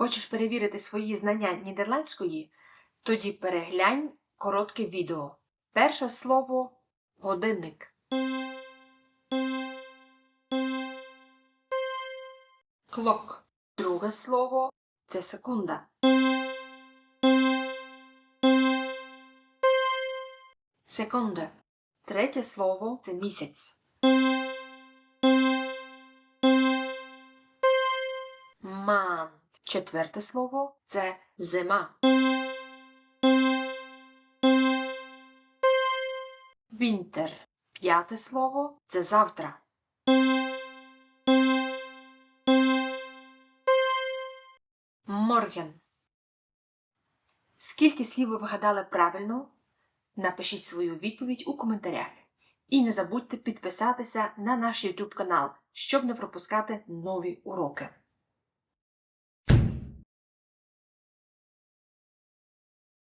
Хочеш перевірити свої знання нідерландської? Тоді переглянь коротке відео. Перше слово годинник. Клок. Друге слово це секунда. Секунда. Третє слово це місяць. Ман. Четверте слово це зима. Вінтер. П'яте слово це завтра. Морген. Скільки слів ви вигадали правильно? Напишіть свою відповідь у коментарях. І не забудьте підписатися на наш YouTube канал, щоб не пропускати нові уроки.